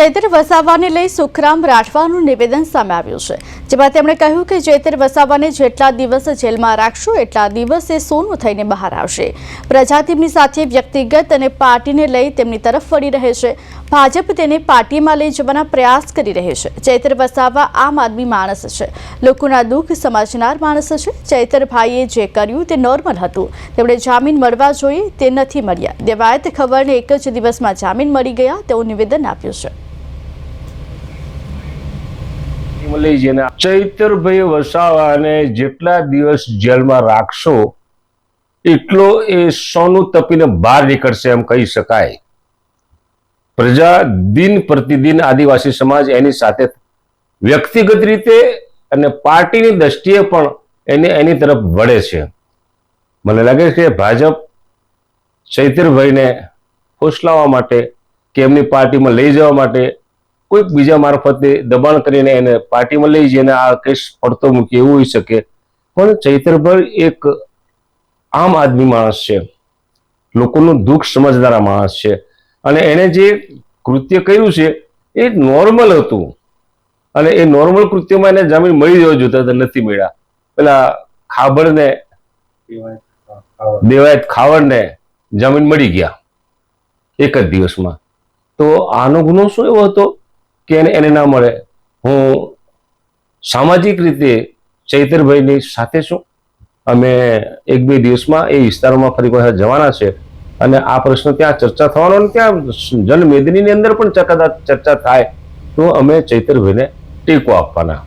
ચૈત્ર વસાવાને લઈ સુખરામ રાઠવાનું નિવેદન સામે આવ્યું છે, જેમાં તેમણે કહ્યું કે ચૈત્ર વસાવાને જેટલા દિવસ જેલમાં રાખશો, એટલા દિવસે સોનું થઈને બહાર આવશે. પ્રજા તેમની સાથે વ્યક્તિગત અને પાર્ટીને લઈ તેમની તરફ વળી રહે છે. ભાજપ તેને પાર્ટીમાં લઈ જવાના પ્રયાસ કરી રહે છે. ચૈત્ર વસાવા આમ આદમી માણસ છે. લોકોના દુઃખ સમજનાર માણસ છે. ચૈતરભાઈએ જે કર્યું તે નોર્મલ હતું. તેમણે જામીન મળવા જોઈએ તે નથી મળ્યા. દેવાયત ખબરને એક જ દિવસમાં જામીન મળી ગયા, તેવું નિવેદન આપ્યું છે. મલયજીને ચૈતરભાઈ વસાવાને જેટલા દિવસ જેલમાં રાખશો, એટલો એ સોનું તપીને બહાર નીકળશે એમ કહી શકાય. પ્રજા દિન પ્રતિદિન આદિવાસી સમાજ એની સાથે વ્યક્તિગત રીતે અને પાર્ટીની દ્રષ્ટિએ પણ એને એની તરફ વળે છે. મને લાગે છે ભાજપ ચૈતરભાઈને ફોસલાવવા માટે કે એમની પાર્ટીમાં લઈ જવા માટે કોઈક બીજા મારફતે દબાણ કરીને એને પાર્ટીમાં લઈ જઈને આ કેસ પડતો મૂકે એવું હોઈ શકે. પણ ચૈતરભાઈ એક આમ આદમી માણસ છે. લોકોનું દુઃખ સમજનારા માણસ છે. અને એણે જે કૃત્ય કર્યું છે, એ નોર્મલ હતું. અને એ નોર્મલ કૃત્યમાં એને જામીન મળી જવા જોતા હતા નથી મળ્યા. પેલા ખાબડને, દેવાયત ખાવડને જામીન મળી ગયા. એક જ દિવસમાં. તો આનો ગુનો શું એવો હતો? કે એને ના મળે. હું સામાજિક રીતે ચૈતરભાઈની સાથે છું. અમે એક બે દિવસમાં એ વિસ્તારોમાં ફરી પાછા જવાના છે. અને આ પ્રશ્ન ત્યાં ચર્ચા થવાનો અને ત્યાં જનમેદનીની અંદર પણ ચર્ચા ચર્ચા થાય તો અમે ચૈતરભાઈને ટેકો આપવાના.